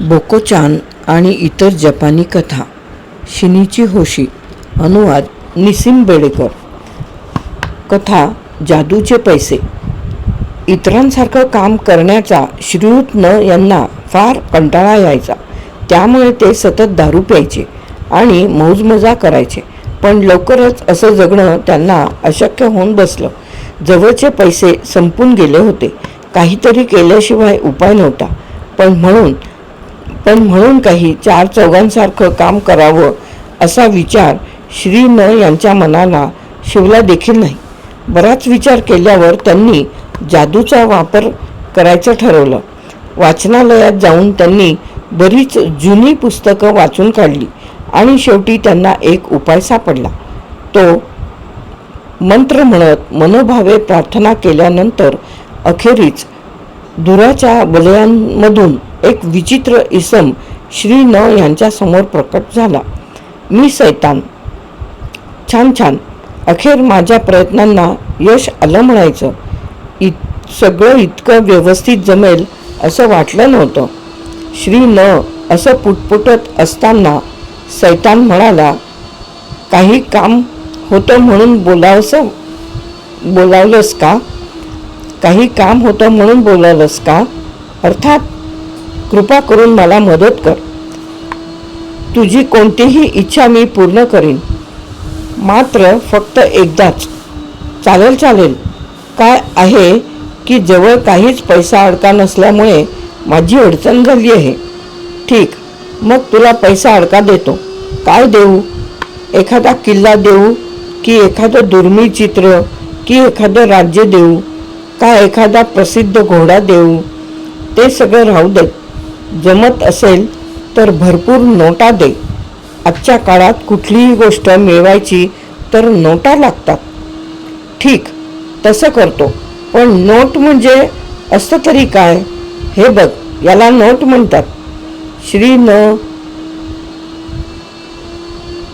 बोकोचान आणि इतर जपानी कथा शिनीची होशी अनुवाद निसिम बेडेकर. कथा जादूचे पैसे. इतरांसारखं काम करण्याचा श्रीयुत न यांना फार कंटाळा यायचा. त्यामुळे ते सतत दारू प्यायचे आणि मौजमजा करायचे. पण लवकरच असं जगणं त्यांना अशक्य होऊन बसलं. जवळचे पैसे संपून गेले होते. काहीतरी केल्याशिवाय उपाय नव्हता. पण म्हणून पण म्हणून काही चार चौघांसारखं काम करावं असा विचार श्री न यांच्या मनाला शिवला देखील नाही. बराच विचार केल्यावर त्यांनी जादूचा वापर करायचं ठरवलं. वाचनालयात जाऊन त्यांनी बरीच जुनी पुस्तकं वाचून काढली आणि शेवटी त्यांना एक उपाय सापडला. तो मंत्र म्हणत मनोभावे प्रार्थना केल्यानंतर अखेरीच धुराच्या वलयांमधून एक विचित्र इसम श्री न यांच्यासमोर प्रकट झाला. मी सैतान. छान छान. अखेर माझ्या प्रयत्नांना यश आलं म्हणायचं. इत सगळं इतकं व्यवस्थित जमेल असं वाटलं नव्हतं. श्री न असं पुटपुटत असताना सैतान म्हणाला काही काम होतं म्हणून बोलावसं बोलावलंस का? काही काम होतं म्हणून बोलावलंस का? अर्थात कृपा करून मला मदत कर. तुझी कोणतीही इच्छा मी पूर्ण करीन. मात्र फक्त एकदाच. चालेल चालेल. काय आहे की जवळ काहीच पैसा अडका नसल्यामुळे माझी अडचण झाली आहे. ठीक मग तुला पैसा अडका देतो. काय देऊ? एखादा किल्ला देऊ की एखादं दुर्मिळ चित्र की एखादं राज्य देऊ? का एखादा प्रसिद्ध घोडा देऊ? ते सगळं राहू दे. जमत असेल तर भरपूर नोटा दे. आजच्या काळात कुठलीही गोष्ट मिळवायची तर नोटा लागतात. ठीक तसं करतो. पण नोट म्हणजे असतं तरी काय? हे बघ याला नोट म्हणतात. श्री न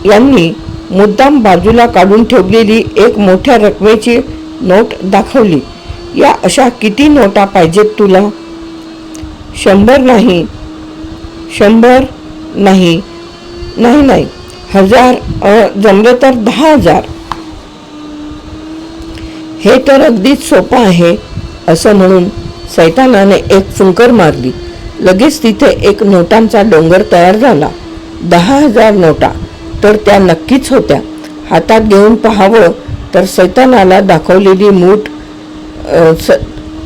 यांनी मुद्दाम बाजूला काढून ठेवलेली एक मोठ्या रकमेची नोट दाखवली. या अशा किती नोटा पाहिजेत तुला? शंभर नाही. शंभर नाही. नाही नाही. हजार जमलं तर दहा हजार. हे तर अगदीच सोपं आहे असं म्हणून सैतानाने एक फुंकर मारली. लगेच तिथे एक नोटांचा डोंगर तयार झाला. दहा हजार नोटा तर त्या नक्कीच होत्या. हातात घेऊन पाहावं तर सैतानाला दाखवलेली मूठ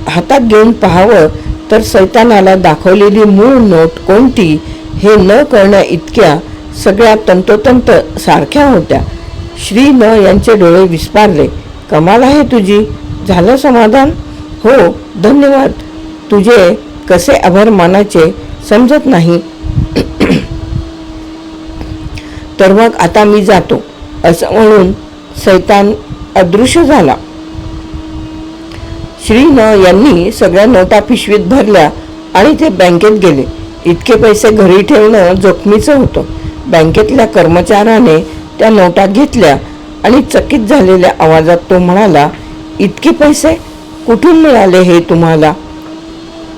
हातात घेऊन पाहावं तर सैतानाला दाखवलेली मूळ नोट कोणती हे न कळण्या इतक्या सगळ्या तंतोतंत सारख्या होत्या. श्री न यांचे डोळे विस्पारले कमाल आहे तुझी. झालं समाधान? हो धन्यवाद. तुझे कसे आभार मानाचे समजत नाही. तर मग आता मी जातो. असं म्हणून सैतान अदृश्य झाला. श्री न यांनी सगळ्या नोटा पिशवीत भरल्या आणि ते बँकेत गेले. इतके पैसे घरी ठेवणं जोखमीचं होतं. बँकेतल्या कर्मचाऱ्याने त्या नोटा घेतल्या आणि चकित झालेल्या आवाजात तो म्हणाला इतके पैसे? कुठून मिळाले हे तुम्हाला?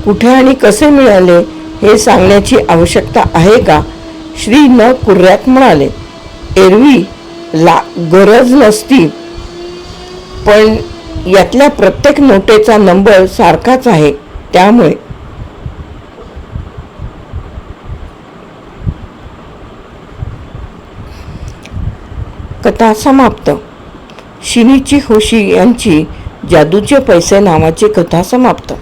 कुठे आणि कसे मिळाले हे सांगण्याची आवश्यकता आहे का? श्री न कुर्यात म्हणाले एरवी ला गरज नसती पण यातल्या प्रत्येक नोटेचा नंबर सारखाच आहे. त्यामुळे कथा समाप्त. शिनीची होशी यांची जादूचे पैसे नावाची कथा समाप्त.